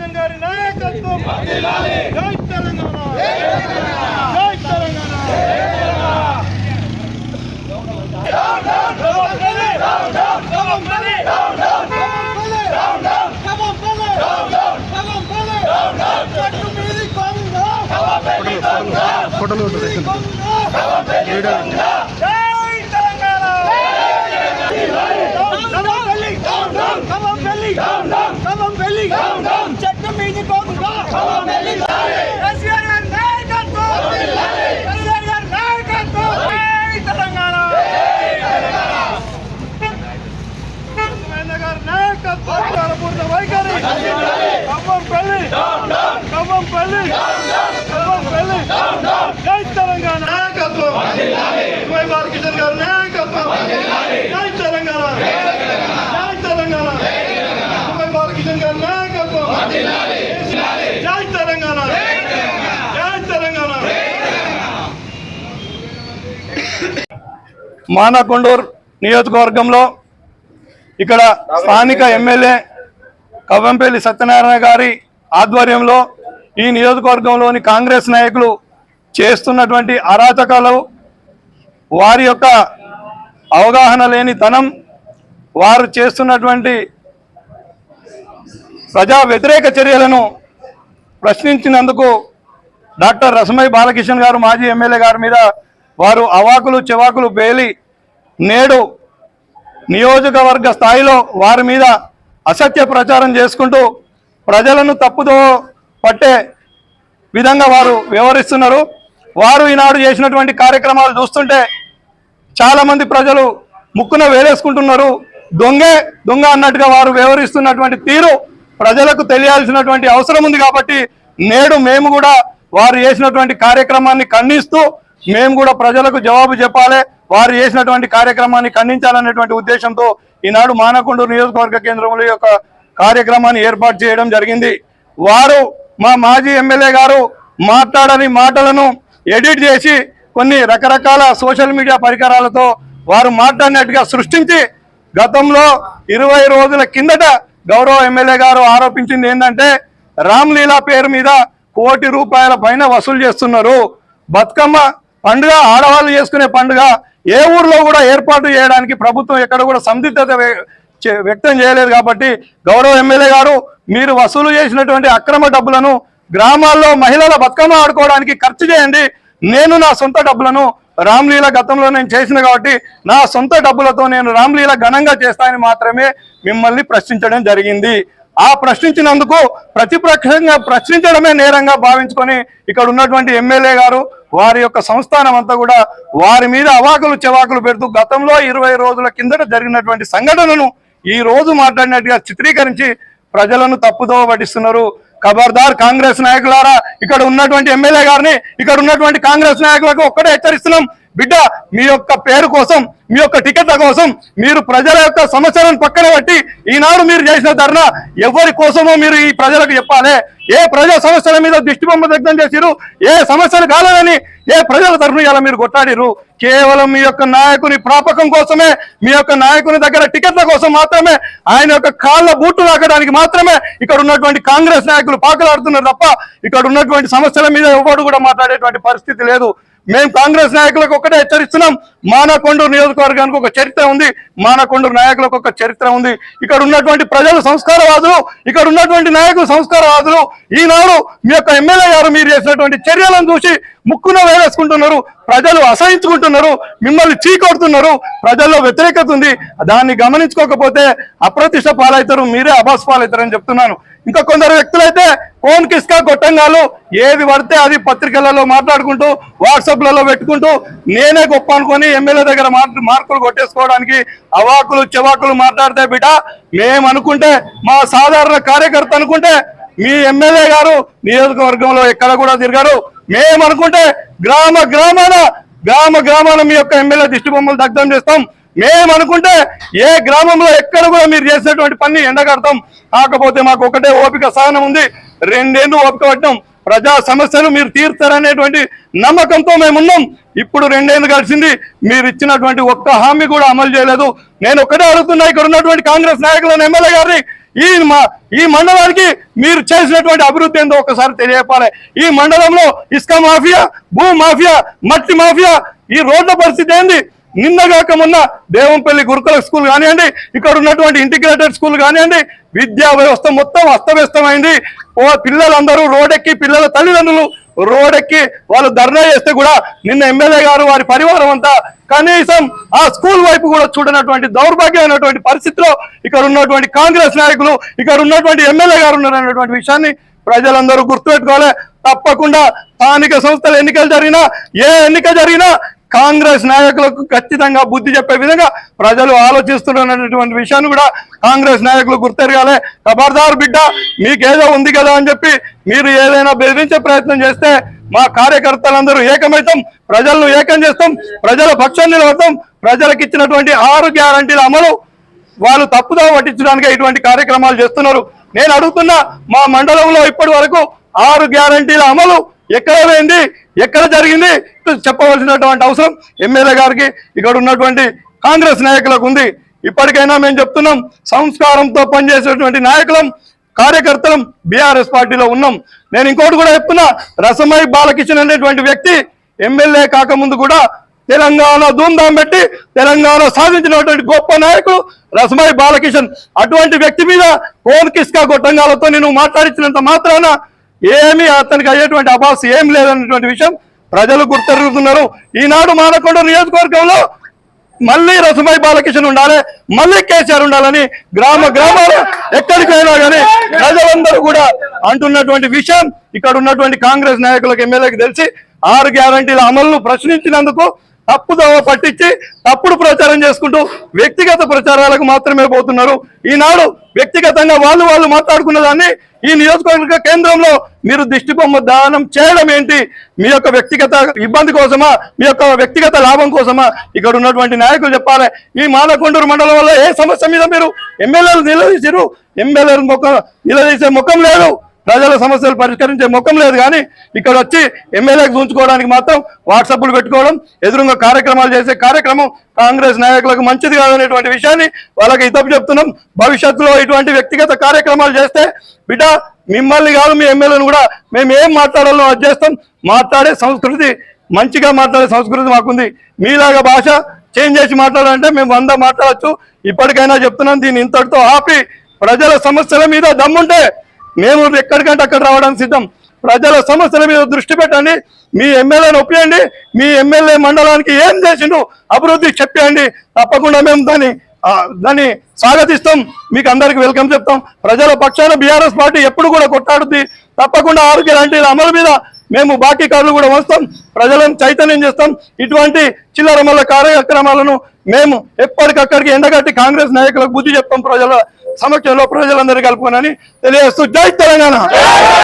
బాలకిషన్ గారి నాయకత్వం. జై తెలంగాణ. జై తెలంగాణ. ఫోటోలు జై తెలంగాణ కవంపల్లి కవంపల్లి కవంపల్లి చెట్టు మీది పోకుండా కేసీఆర్ గారి నాయకత్వం కేసీఆర్ గారి నాయకత్వం జై తెలంగాణ కేసీఆర్ గారి నాయకత్వం పూర్ణ వైఖరి కవంపల్లి కవంపల్లి కవంపల్లి జై తెలంగాణ. నాయకత్వం. ఇరవై బాలకిషన్ గారి నాయకత్వం. జై తెలంగాణ. జై తెలంగాణ. ఇరవై బాలకిషన్ గారి నాయకత్వం. జై తెలంగాణ. జై తెలంగాణ. మానకొండూరు నియోజకవర్గంలో ఇక్కడ స్థానిక ఎమ్మెల్యే కవ్వంపల్లి సత్యనారాయణ గారి ఆధ్వర్యంలో ఈ నియోజకవర్గంలోని కాంగ్రెస్ నాయకులు చేస్తున్నటువంటి అరాచకాలు వారి యొక్క అవగాహన లేని తనం వారు చేస్తున్నటువంటి ప్రజా వ్యతిరేక చర్యలను ప్రశ్నించినందుకు డాక్టర్ రసమయ్య బాలకిషన్ గారు మాజీ ఎమ్మెల్యే గారి మీద వారు అవాకులు చెవాకులు పేలి నేడు నియోజకవర్గ స్థాయిలో వారి మీద అసత్య ప్రచారం చేసుకుంటూ ప్రజలను తప్పుదో పట్టే విధంగా వారు వ్యవహరిస్తున్నారు. వారు ఈనాడు చేసినటువంటి కార్యక్రమాలు చూస్తుంటే చాలామంది ప్రజలు ముక్కున వేలేసుకుంటున్నారు. దొంగే దొంగ అన్నట్టుగా వారు వ్యవహరిస్తున్నటువంటి తీరు ప్రజలకు తెలియాల్సినటువంటి అవసరం ఉంది కాబట్టి నేడు మేము కూడా వారు చేసినటువంటి కార్యక్రమాన్ని ఖండిస్తూ మేము కూడా ప్రజలకు జవాబు చెప్పాలి. వారు చేసినటువంటి కార్యక్రమాన్ని ఖండించాలనేటువంటి ఉద్దేశంతో ఈనాడు మానకొండూరు నియోజకవర్గ కేంద్రంలో ఈ యొక్క కార్యక్రమాన్ని ఏర్పాటు చేయడం జరిగింది. వారు మా మాజీ ఎమ్మెల్యే గారు మాట్లాడని మాటలను ఎడిట్ చేసి కొన్ని రకరకాల సోషల్ మీడియా పరికరాలతో వారు మాట్లాడినట్టుగా సృష్టించి గతంలో ఇరవై రోజుల కిందట గౌరవ ఎమ్మెల్యే గారు ఆరోపించింది ఏంటంటే రామ్లీలా పేరు మీద కోటి రూపాయల పైన వసూలు చేస్తున్నారు. బతుకమ్మ పండుగ ఆడవాళ్ళు చేసుకునే పండుగ ఏ ఊర్లో కూడా ఏర్పాటు చేయడానికి ప్రభుత్వం ఎక్కడ కూడా సందిగ్ధత వ్యక్తం చేయలేదు కాబట్టి గౌరవ ఎమ్మెల్యే గారు మీరు వసూలు చేసినటువంటి అక్రమ డబ్బులను గ్రామాల్లో మహిళల బతుకమ్మ ఆడుకోవడానికి ఖర్చు చేయండి. నేను నా సొంత డబ్బులను రామ్లీల గతంలో నేను చేసిన కాబట్టి నా సొంత డబ్బులతో నేను రామ్లీల ఘనంగా చేస్తానని మాత్రమే మిమ్మల్ని ప్రశ్నించడం జరిగింది. ఆ ప్రశ్నించినందుకు ప్రతిపక్షంగా ప్రశ్నించడమే నేరంగా భావించుకొని ఇక్కడ ఉన్నటువంటి ఎమ్మెల్యే గారు వారి యొక్క సంస్థానం అంతా కూడా వారి మీద అవాకులు చెవాకులు పెడుతూ గతంలో ఇరవై రోజుల కిందట జరిగినటువంటి సంఘటనను ఈ రోజు మాట్లాడినట్టుగా చిత్రీకరించి ప్రజలను తప్పుదోవ పట్టిస్తున్నారు. ఖబర్దార్ కాంగ్రెస్ నాయకులారా ఇక్కడ ఉన్నటువంటి ఎమ్మెల్యే గారిని ఇక్కడ ఉన్నటువంటి కాంగ్రెస్ నాయకులకు ఒక్కటే హెచ్చరిస్తున్నాం. బిడ్డ మీ యొక్క పేరు కోసం మీ యొక్క టికెట్ల కోసం మీరు ప్రజల యొక్క సమస్యలను పక్కన పెట్టి ఈనాడు మీరు చేసిన ధర్నా ఎవరి కోసమో మీరు ఈ ప్రజలకు చెప్పాలి. ఏ ప్రజా సమస్యల మీద దృష్టి బొమ్మ వ్యక్తం చేసిరు ఏ సమస్యలు కాలేదని ఏ ప్రజల తరఫున ఇలా మీరు కొట్టాడిరు కేవలం మీ యొక్క నాయకుని ప్రాపకం కోసమే మీ యొక్క నాయకుని దగ్గర టికెట్ల కోసం మాత్రమే ఆయన యొక్క కాళ్ళ బూట్లు లాగడానికి మాత్రమే ఇక్కడ ఉన్నటువంటి కాంగ్రెస్ నాయకులు పాకలాడుతున్నారు తప్ప ఇక్కడ ఉన్నటువంటి సమస్యల మీద ఎవరు కూడా మాట్లాడేటువంటి పరిస్థితి లేదు. మేము కాంగ్రెస్ నాయకులకు ఒకటే హెచ్చరిస్తున్నాం. మానకొండూరు నియోజకవర్గానికి ఒక చరిత్ర ఉంది. మానకొండూరు నాయకులకు ఒక చరిత్ర ఉంది. ఇక్కడ ఉన్నటువంటి ప్రజలు సంస్కారవాదులు ఇక్కడ ఉన్నటువంటి నాయకులు సంస్కారవాదులు. ఈనాడు మీ యొక్క ఎమ్మెల్యే గారు మీరు చేసినటువంటి చర్యలను చూసి ముక్కున వేలేసుకుంటున్నారు ప్రజలు అసహించుకుంటున్నారు మిమ్మల్ని చీకొడుతున్నారు ప్రజల్లో వ్యతిరేకత ఉంది. దాన్ని గమనించుకోకపోతే అప్రతిష్ట పాలవుతారు మీరే అభాస్ పాలవుతారని చెప్తున్నాను. ఇంకా కొందరు వ్యక్తులైతే ఫోన్ కిస్కా గొట్టంగాలు ఏది పడితే అది పత్రికలలో మాట్లాడుకుంటూ వాట్సాప్లలో పెట్టుకుంటూ నేనే గొప్ప అనుకొని ఎమ్మెల్యే దగ్గర మార్కులు కొట్టేసుకోవడానికి అవాకులు చెవాకులు మాట్లాడితే బిడ్డ మేము అనుకుంటే మా సాధారణ కార్యకర్త అనుకుంటే మీ ఎమ్మెల్యే గారు నియోజకవర్గంలో ఎక్కడ కూడా తిరిగారు. మేమనుకుంటే గ్రామ గ్రామాన గ్రామ గ్రామాన మీ యొక్క ఎమ్మెల్యే దిష్టి బొమ్మలు దగ్ధం చేస్తాం. మేము అనుకుంటే ఏ గ్రామంలో ఎక్కడ కూడా మీరు చేసినటువంటి పని ఎండగడతాం. కాకపోతే మాకు ఒకటే ఓపిక సహనం ఉంది. రెండేళ్ళు ఓపిక పట్టడం ప్రజా సమస్యలు మీరు తీర్చారనేటువంటి నమ్మకంతో మేమున్నాం. ఇప్పుడు రెండేళ్ళు కలిసింది మీరు ఇచ్చినటువంటి ఒక్క హామీ కూడా అమలు చేయలేదు. నేను ఒకటే అడుగుతున్నా ఇక్కడ ఉన్నటువంటి కాంగ్రెస్ నాయకులను ఎమ్మెల్యే గారిని ఈ మా ఈ మండలానికి మీరు చేసినటువంటి అభివృద్ధి ఏందో ఒకసారి తెలియపాలి. ఈ మండలంలో ఇసుక మాఫియా భూ మాఫియా మట్టి మాఫియా ఈ రోడ్ల పరిస్థితి ఏంది? నిన్నగాక మొన్న దేవంపల్లి గురుకుల స్కూల్ కానివ్వండి ఇక్కడ ఉన్నటువంటి ఇంటిగ్రేటెడ్ స్కూల్ కానివ్వండి విద్యా వ్యవస్థ మొత్తం అస్తవ్యస్తమైంది. ఓ పిల్లలందరూ రోడ్డెక్కి పిల్లల తల్లిదండ్రులు రోడ్డెక్కి వాళ్ళు ధర్నా చేస్తే కూడా నిన్న ఎమ్మెల్యే గారు వారి పరివారం అంతా కనీసం ఆ స్కూల్ వైపు కూడా చూడనటువంటి దౌర్భాగ్యమైనటువంటి పరిస్థితిలో ఇక్కడ ఉన్నటువంటి కాంగ్రెస్ నాయకులు ఇక్కడ ఉన్నటువంటి ఎమ్మెల్యే గారు ఉన్నారనేటువంటి విషయాన్ని ప్రజలందరూ గుర్తుపెట్టుకోవాలి. తప్పకుండా స్థానిక సంస్థల ఎన్నికలు జరిగినా ఏ ఎన్నిక జరిగినా కాంగ్రెస్ నాయకులకు ఖచ్చితంగా బుద్ధి చెప్పే విధంగా ప్రజలు ఆలోచిస్తున్నటువంటి విషయాన్ని కూడా కాంగ్రెస్ నాయకులు గుర్తెరగాలి. ఖబర్దార్ బిడ్డ మీకేదో ఉంది కదా అని చెప్పి మీరు ఏదైనా బెదిరించే ప్రయత్నం చేస్తే మా కార్యకర్తలందరూ ఏకమైతాం ప్రజలను ఏకం చేస్తాం ప్రజల పక్షం నిలబడతాం ప్రజలకు ఇచ్చినటువంటి ఆరు గ్యారంటీల అమలు వాళ్ళు తప్పుదో పట్టించడానికి ఇటువంటి కార్యక్రమాలు చేస్తున్నారు. నేను అడుగుతున్నా మా మండలంలో ఇప్పటి వరకు ఆరు గ్యారంటీల అమలు ఎక్కడ పోయింది? ఎక్కడ జరిగింది? చెప్పవలసినటువంటి అవసరం ఎమ్మెల్యే గారికి. ఇక్కడ ఉన్నటువంటి కాంగ్రెస్ నాయకులకు ఉంది. ఇప్పటికైనా మేము చెప్తున్నాం సంస్కారంతో పనిచేసేటువంటి నాయకులం కార్యకర్తలం బీఆర్ఎస్ పార్టీలో ఉన్నాం. నేను ఇంకోటి కూడా చెప్తున్నా రసమై బాలకిషన్ అనేటువంటి వ్యక్తి ఎమ్మెల్యే కాకముందు కూడా తెలంగాణ ధూమ్ధాం పెట్టి తెలంగాణ సాధించినటువంటి గొప్ప నాయకుడు రసమై బాలకిషన్ అటువంటి వ్యక్తి మీద కోన్ కిస్కా గొట్టంగాలతో నేను మాట్లాడించినంత మాత్రాన ఏమి అతనికి అయ్యేటువంటి అభాస్ ఏం లేదన్నటువంటి విషయం ప్రజలు గుర్తెరుగుతున్నారు. ఈనాడు మానకొండ నియోజకవర్గంలో మళ్ళీ రసమై బాలకిషన్ ఉండాలి మళ్ళీ కేసీఆర్ ఉండాలని గ్రామ గ్రామాలు ఎక్కడికి అయినా కానీ ప్రజలందరూ కూడా అంటున్నటువంటి విషయం. ఇక్కడ ఉన్నటువంటి కాంగ్రెస్ నాయకులకు ఎమ్మెల్యేకి తెలిసి ఆరు గ్యారంటీల అమలును ప్రశ్నించినందుకు తప్పుదోవ పట్టించి తప్పుడు ప్రచారం చేసుకుంటూ వ్యక్తిగత ప్రచారాలకు మాత్రమే పోతున్నారు. ఈనాడు వ్యక్తిగతంగా వాళ్ళు వాళ్ళు మాట్లాడుకున్న దాన్ని ఈ నియోజకవర్గ కేంద్రంలో మీరు దిష్టి బొమ్మ దానం చేయడం ఏంటి? మీ యొక్క వ్యక్తిగత ఇబ్బంది కోసమా? మీ యొక్క వ్యక్తిగత లాభం కోసమా? ఇక్కడ ఉన్నటువంటి నాయకులు చెప్పాలి. ఈ మాలకొండూరు మండలం వల్ల ఏ సమస్య మీద మీరు ఎమ్మెల్యేలు నిలదీసిరు ఎమ్మెల్యేలు ముఖం నిలదీసే ముఖం లేదు. ప్రజల సమస్యలు పరిష్కరించే ముఖం లేదు కానీ ఇక్కడ వచ్చి ఎమ్మెల్యేకి ఉంచుకోవడానికి మాత్రం వాట్సాప్లు పెట్టుకోవడం ఎదురుగా కార్యక్రమాలు చేసే కార్యక్రమం కాంగ్రెస్ నాయకులకు మంచిది కాదనేటువంటి విషయాన్ని వాళ్ళకి ఇతం చెప్తున్నాం. భవిష్యత్తులో ఇటువంటి వ్యక్తిగత కార్యక్రమాలు చేస్తే బిడ్డ మిమ్మల్ని కాదు మీ ఎమ్మెల్యేను కూడా మేము ఏం మాట్లాడాలో అది చేస్తాం. మాట్లాడే సంస్కృతి మంచిగా మాట్లాడే సంస్కృతి మాకుంది. మీలాగా భాష చేంజ్ చేసి మాట్లాడాలంటే మేము వంద మాట్లాడచ్చు. ఇప్పటికైనా చెప్తున్నాం దీన్ని ఇంతటితో ఆపి ప్రజల సమస్యల మీద దమ్ముంటే మేము ఎక్కడికంటే అక్కడ రావడానికి సిద్ధం. ప్రజల సమస్యల మీద దృష్టి పెట్టండి. మీ ఎమ్మెల్యేని ఒప్పియండి. మీ ఎమ్మెల్యే మండలానికి ఏం చేసిండు అభివృద్ధి చెప్పేయండి. తప్పకుండా మేము దాన్ని దాన్ని స్వాగతిస్తాం. మీకు అందరికి వెల్కమ్ చెప్తాం. ప్రజల పక్షాన బీఆర్ఎస్ పార్టీ ఎప్పుడు కూడా కొట్టాడుద్ది తప్పకుండా ఆరోగ్య లాంటి అమలు మీద మేము బాకీ కార్లు కూడా వస్తాం ప్రజలను చైతన్యం చేస్తాం. ఇటువంటి చిల్లరమల్ల కార్యక్రమాలను మేము ఎప్పటికక్కడికి ఎండగట్టి కాంగ్రెస్ నాయకులకు బుద్ధి చెప్తాం ప్రజల సమక్షంలో ప్రజలందరూ కలుపుకోనని తెలియజేస్తూ జై తెలంగాణ.